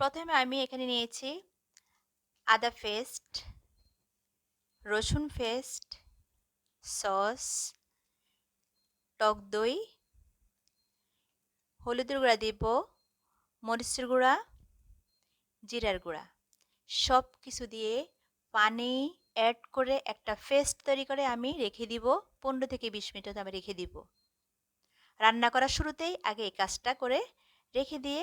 প্রথমে আমি এখানে নিয়েছি আদা পেস্ট, রসুন পেস্ট, সস, টক দই, হলুদের গুঁড়া দিব, মরিচের গুঁড়া, জিরার গুঁড়া। সব কিছু দিয়ে পানি অ্যাড করে একটা পেস্ট তৈরি করে আমি রেখে দিব, পনেরো থেকে বিশ মিনিট আমি রেখে দিব। রান্না করার শুরুতেই আগে এই কাজটা করে রেখে দিয়ে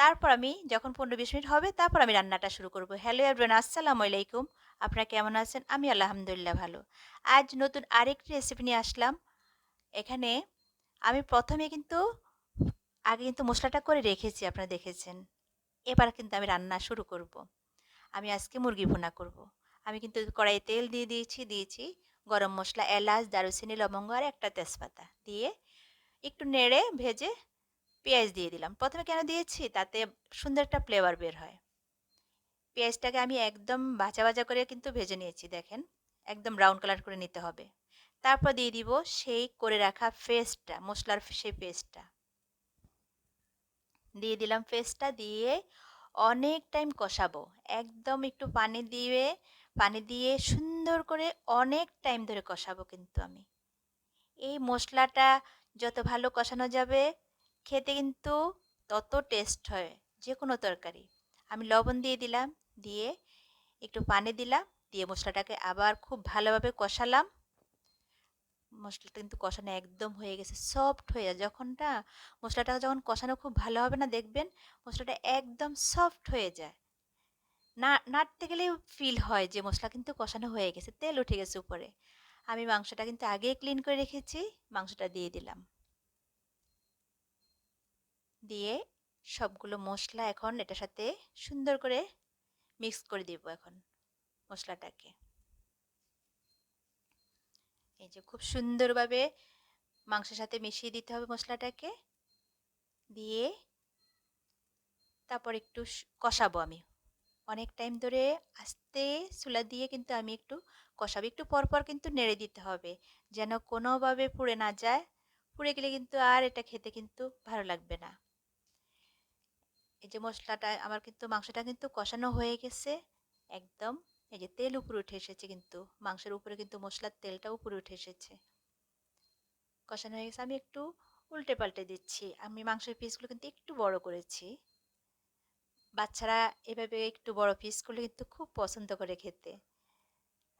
তারপর আমি যখন পনেরো বিশ মিনিট হবে, তারপর আমি রান্নাটা শুরু করব। হ্যালো এভরিওয়ান আসসালামু আলাইকুম। আপনারা কেমন আছেন? আমি আলহামদুলিল্লাহ ভালো। আজ নতুন আরেকটি রেসিপি নিয়ে আসলাম। এখানে আমি প্রথমে কিন্তু, আগে কিন্তু মশলাটা করে রেখেছি, আপনারা দেখেছেন। এবার কিন্তু আমি রান্না শুরু করব। আমি আজকে মুরগি ভুনা করব। আমি কিন্তু কড়াইয়ে তেল দিয়ে দিয়েছি দিয়েছি গরম মশলা, এলাচ, দারুচিনি, লবঙ্গ আর একটা তেজপাতা। দিয়ে একটু নেড়ে ভেজে পেঁয়াজ দিয়ে দিলাম। প্রথমে কেন দিয়েছি? তাতে সুন্দর একটা ফ্লেভার বের হয়। পেঁয়াজটাকে আমি একদম ভাজা ভাজা করে কিন্তু ভেজে নিয়েছি, দেখেন। একদম ব্রাউন কালার করে নিতে হবে। তারপর দিয়ে দিব সেই করে রাখা পেস্টটা মশলার সেই পেস্টটা দিয়ে দিলাম পেস্টটা দিয়ে অনেক টাইম কষাবো। একদম একটু পানি দিয়ে পানি দিয়ে সুন্দর করে অনেক টাইম ধরে কষাবো কিন্তু আমি। এই মশলাটা যত ভালো কষানো যাবে খেতে কিন্তু তত টেস্ট হয় যে কোনো তরকারি। আমি লবণ দিয়ে দিলাম, দিয়ে একটু পানি দিলাম, দিয়ে মশলাটাকে আবার খুব ভালোভাবে কষালাম। মশলাটা কিন্তু কষানো একদম হয়ে গেছে সফট হয়ে যায়। যখনটা মশলাটা যখন কষানো খুব ভালো হবে না, দেখবেন মশলাটা একদম সফট হয়ে যায়। না, নাড়তে গেলেই ফিল হয় যে মশলা কিন্তু কষানো হয়ে গেছে, তেল উঠে গেছে উপরে। আমি মাংসটা কিন্তু আগেই ক্লিন করে রেখেছি, মাংসটা দিয়ে দিলাম। দিয়ে সবগুলো মশলা এখন এটার সাথে সুন্দর করে মিক্স করে দিব এখন মশলাটাকে। এই যে খুব সুন্দরভাবে মাংসের সাথে মিশিয়ে দিতে হবে মশলাটাকে। দিয়ে তারপর একটু কষাবো আমি। অনেক টাইম ধরে আস্তে চুলা দিয়ে কিন্তু আমি একটু কষাবো। একটু পরপর কিন্তু নেড়ে দিতে হবে যেন কোনোভাবে পুড়ে না যায়। পুড়ে গেলে কিন্তু আর এটা খেতে কিন্তু ভালো লাগবে না। এই যে মশলাটা আমার কিন্তু মাংসটা কিন্তু কষানো হয়ে গেছে একদম। এই যে তেল উপরে উঠে এসেছে কিন্তু, মাংসের উপরে কিন্তু মশলার তেলটা উপরে উঠে এসেছে। কষানো হয়ে গেছে, আমি একটু উল্টে পাল্টে দিচ্ছি। আমি মাংসের পিসগুলো কিন্তু একটু বড় করেছি। বাচ্চারা এভাবে একটু বড় পিস করলে কিন্তু খুব পছন্দ করে খেতে।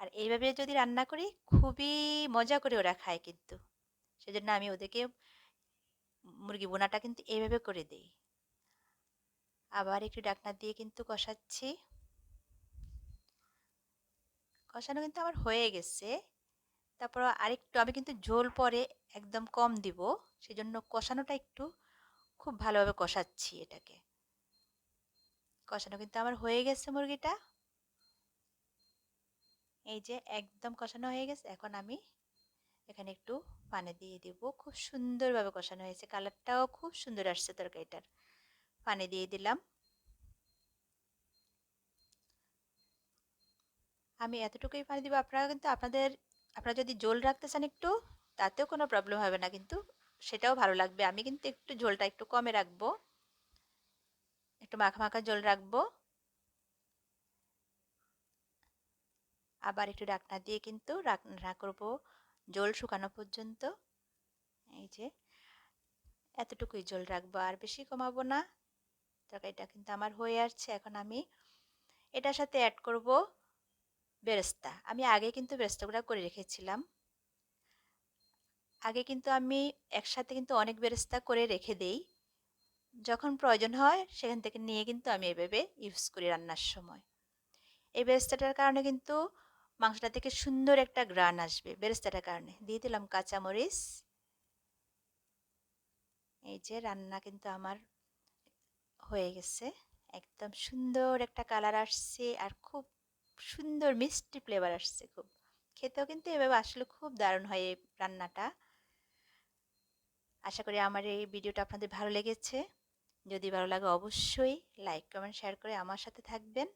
আর এইভাবে যদি রান্না করি, খুবই মজা করে ওরা খায় কিন্তু। সেজন্য আমি ওদেরকে মুরগি বোনাটা কিন্তু এইভাবে করে দিই। আবার একটু ডাকনা দিয়ে কিন্তু কষাচ্ছি। কষানো কিন্তু আমার হয়ে গেছে। তারপর আরেকটু, আমি কিন্তু ঝোল পরে একদম কম দিব। সেজন্য কষানোটা একটু খুব ভালোভাবে কষাচ্ছি এটাকে। কষানো কিন্তু আমার হয়ে গেছে মুরগিটা। এই যে একদম কষানো হয়ে গেছে। এখন আমি এখানে একটু পানি দিয়ে দিব। খুব সুন্দরভাবে কষানো হয়েছে। কালারটাও খুব সুন্দর আসছে তরকারিটার। পানি দিয়ে দিলাম আমি এতটুকুই পানি দিব। আপনারা কিন্তু আপনাদের, আপনারা যদি জোল রাখতে চান একটু, তাতেও কোনো প্রবলেম হবে না কিন্তু সেটাও ভালো লাগবে। আমি কিন্তু একটু ঝোলটা একটু কমে রাখব। একটু মাখা মাখা জল রাখব। আবার একটু ডাকনা দিয়ে কিন্তু রান্না করব জল শুকানো পর্যন্ত। এই যে, এতটুকুই জল রাখব। আর বেশি কমাবো না। তরকারিটা কিন্তু আমার হয়ে আসছে। এখন আমি এটার সাথে অ্যাড করব বেরেস্তা। আমি আগে কিন্তু বেরেস্তাগুলো করে রেখেছিলাম। আগে কিন্তু আমি একসাথে কিন্তু অনেক বেরেস্তা করে রেখে দেই। যখন প্রয়োজন হয়, সেখান থেকে নিয়ে কিন্তু আমি এভাবে ইউজ করি রান্নার সময়। এই বেরেস্তাটার কারণে কিন্তু মাংসটা থেকে সুন্দর একটা গ্রান আসবে বেরেস্তাটার কারণে। দিয়ে দিলাম কাঁচামরিচ। এই যে রান্না কিন্তু আমার হয়ে গেছে। একদম সুন্দর একটা কালার আসছে আর খুব সুন্দর মিষ্টি ফ্লেভার আসছে খুব। খেতেও কিন্তু এভাবে আসলে খুব দারুণ হয় এই রান্নাটা। আশা করি আমার এই ভিডিওটা আপনাদের ভালো লেগেছে। যদি ভালো লাগে অবশ্যই লাইক কমেন্ট শেয়ার করে আমার সাথে থাকবেন।